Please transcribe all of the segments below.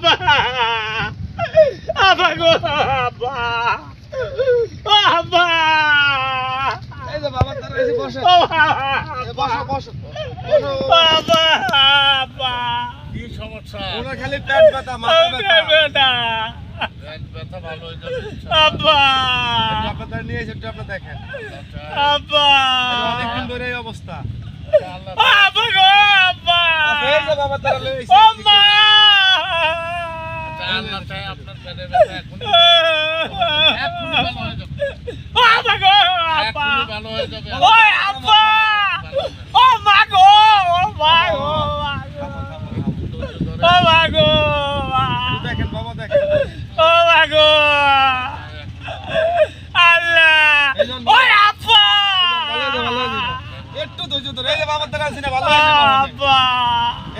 আব্বা। আব্বা গো আব্বা। আব্বা। এই যে বাবা তারা এসে বসো। বসো বসো বসো। আব্বা কি সমস্যা? ওনার খালি পেট ব্যথা মাথা ব্যথা। পেট ব্যথা। ভালো হয়ে যাবে আব্বা। আপনার নিয়ে এসে আপনি দেখেন। আচ্ছা, আব্বা অনেকদিন ধরে এই অবস্থা। আল্লাহ আব্বা গো আব্বা। এই যে বাবা তারা এসে আচ্ছা, আল্লাহ চায় আপনার পেটের ব্যথা এখনই ভালো হয়ে যাবে। আব্বা গো আব্বা এখনই ভালো হয়ে যাবে। ওই আব্বা। ও মা গো ও মা গো ও মা গো। একটু দেখেন বাবা দেখেন। ও মা গো। আল্লাহ। ওই আব্বা। ভালো যাবে, ভালো যাবে। একটু ধৈর্য ধরে। এই যে বাবার তারা আছে না ভালো আব্বা।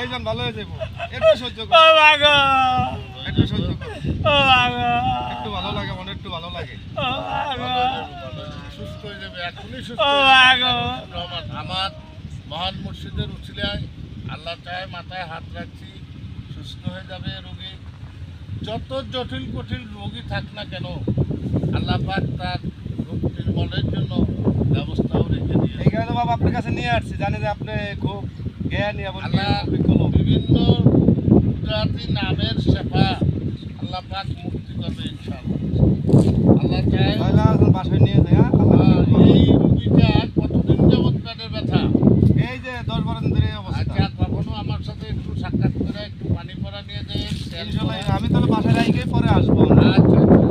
এই জন ভালো হয়ে যাব। একটু সহ্য করো একটু সহ্য করো। ও মা গো। একটু ভালো লাগে মনে একটু ভালো লাগে। সুস্থ হয়ে যাবে এখনই সুস্থ আমার মহান মুর্শিদের উচিলায় আল্লাহ চায় মাথায় হাত রাখছি সুস্থ হয়ে যাবে রোগী। যত জটিল কঠিন রোগী থাক না কেন আল্লাহ পাক তার রোগ নির্মলের জন্য ব্যবস্থাও রেখে এই দিয়েছে কারণে বাবা আপনার কাছে নিয়ে আসছি জানি যে আপনি খুব জ্ঞানী এবং আল্লাহ বিভিন্ন গুজরাটি নামের শেফা। আল্লাহ পাক মুক্তি করবে ইনশাআল্লাহ। আল্লাহ চায় বাসায় নিয়ে যায়। এই রুগীটা কতদিন যাবৎ পেটের ব্যথা? এই যে দশ বারো দিন ধরে আচ্ছা কখনো আমার সাথে একটু সাক্ষাৎ করে একটু পানি পড়া নিয়ে ইনশাল্লাহ আমি তাহলে বাসায় রাখি পরে আসব। আচ্ছা আচ্ছা।